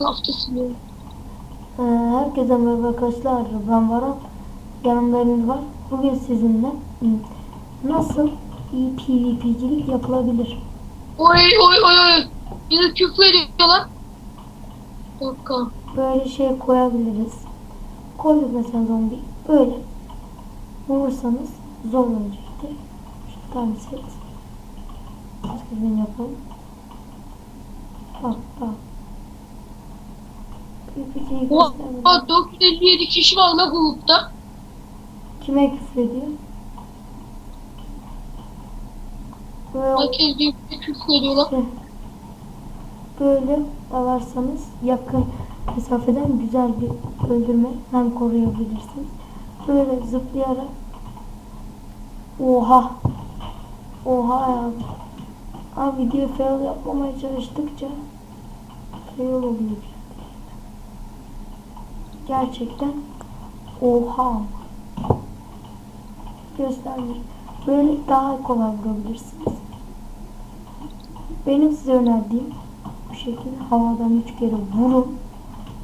Minecraft'ta siliyorum. Ee, herkese merhaba arkadaşlar. Ben Varan. Yanımda Emir var. Bugün sizinle nasıl iyi PvP'cilik yapılabilir? Oy oy oy oy. Yine küfür ediyorlar. Dakika. Böyle şey koyabiliriz. Koyduk mesela zombi. Böyle. Vurursanız zorlanacaktır. Şu tane set. Başka bir yapalım. Bak bak. Oha 457 kişi var lan grupta. Kime küfür ediyor? Böyle Herkes birbirine küfür ediyorlar. Şey, böyle dalarsanız yakın mesafeden güzel bir öldürme hem koruyabilirsiniz. Böyle zıplayarak Oha Oha ya Abi video fail yapmamaya çalıştıkça fail oluyor. Gerçekten Oha Göstereyim. Böyle daha kolay vurabilirsiniz. Benim size önerdiğim bu şekilde havadan üç kere vurun.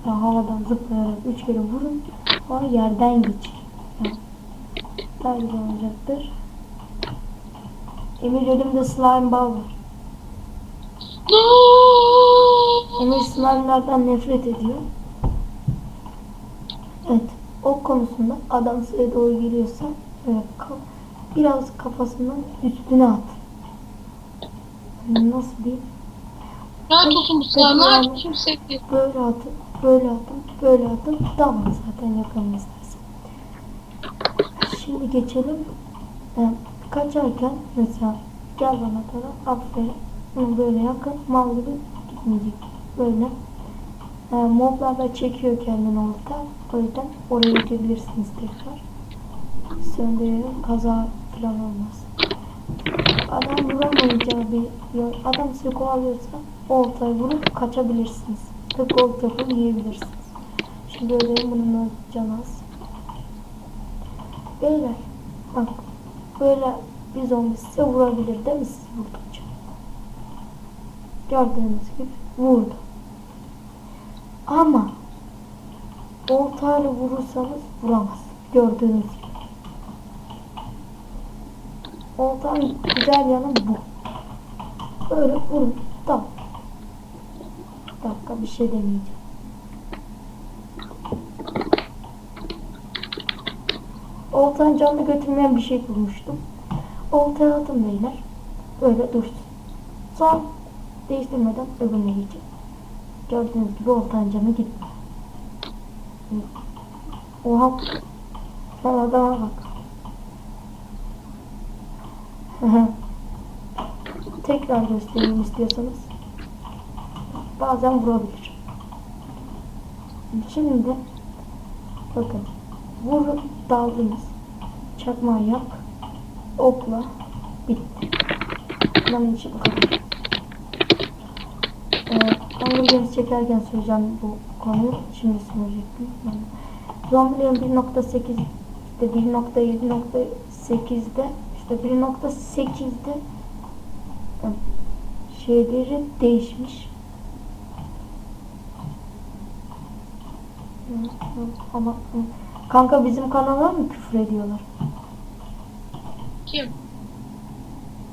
Ya havadan zıplayarak üç kere vurun. Sonra yerden geçin. Yani daha güzel olacaktır. Emir elimde slime ball var. Emir slime'lardan nefret ediyor. Evet. O konusunda adam size doğru geliyorsa evet, biraz kafasından üstüne at. Nasıl diyeyim? Lanet olsun bu olsun sevdi. Böyle atın, böyle atın, böyle atın. Tamam zaten yakalım istersen. Şimdi geçelim. Ee, kaçarken mesela gel bana taraf aferin. Böyle yakın. Mal gibi gitmeyecek. Böyle. Ee, moblar da çekiyor kendini orada. O yüzden oraya geçebilirsiniz tekrar. Söndürelim. Kaza falan olmaz. Adam vuramayınca bir yol- adam sizi kovalıyorsa oltayı vurup kaçabilirsiniz. Ol tıkı yiyebilirsiniz. Şimdi böyle bunun canı az. Beyler bak böyle bir zombi size vurabilir değil mi siz vurdukça? Gördüğünüz gibi vurdu. Ama oltayla vurursanız vuramaz. Gördüğünüz gibi. Oltanın güzel yanı bu. Böyle vurun. Tamam. Bir dakika bir şey demeyeceğim. Oltanın canını götürmeyen bir şey bulmuştum. Oltaya atın beyler. Böyle dursun. Son değiştirmeden öbürüne geçin. Gördüğünüz gibi oltanın canı gitmiyor. Oha. Sen adama bak. Tekrar göstereyim istiyorsanız. Bazen vurabilir. Şimdi bakın vurun daldınız. Çakmağı yak. Okla. Bitti. Bunun için bu kadar. Games çekerken söyleyeceğim bu konuyu. Şimdi söyleyecektim. Yani, Zombilerin 1.8 işte 1.7.8'de işte 1.8'de şeyleri değişmiş. Ama kanka bizim kanala mı küfür ediyorlar? Kim?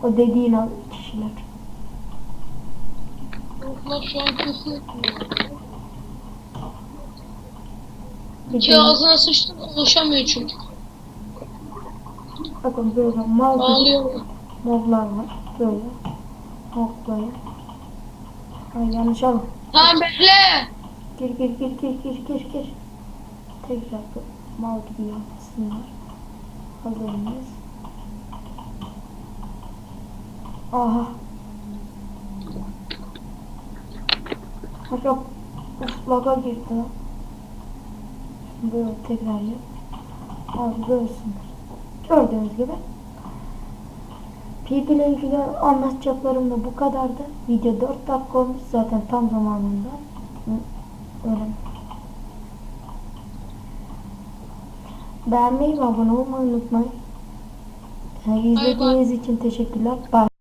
O dediğin kişiler. Etmiyor. Bir Ki ağzına sıçtı konuşamıyor çünkü. Bakın böyle mal Ağlıyor. moblar var. Böyle. Hoplayın. Ay yanlış al. Tamam bekle. Gir gir gir gir gir gir gir. Tekrar mal gibi yapsınlar. Hazır mıyız? Aha. Uf laga girdi Böyle tekrar yap. Abi böylesinler. Gördüğünüz gibi. PP ile ilgili anlatacaklarım da bu kadardı. Video 4 dakika olmuş zaten tam zamanında. Öyle. Beğenmeyi ve abone olmayı unutmayın. Yani izlediğiniz için teşekkürler. Bye.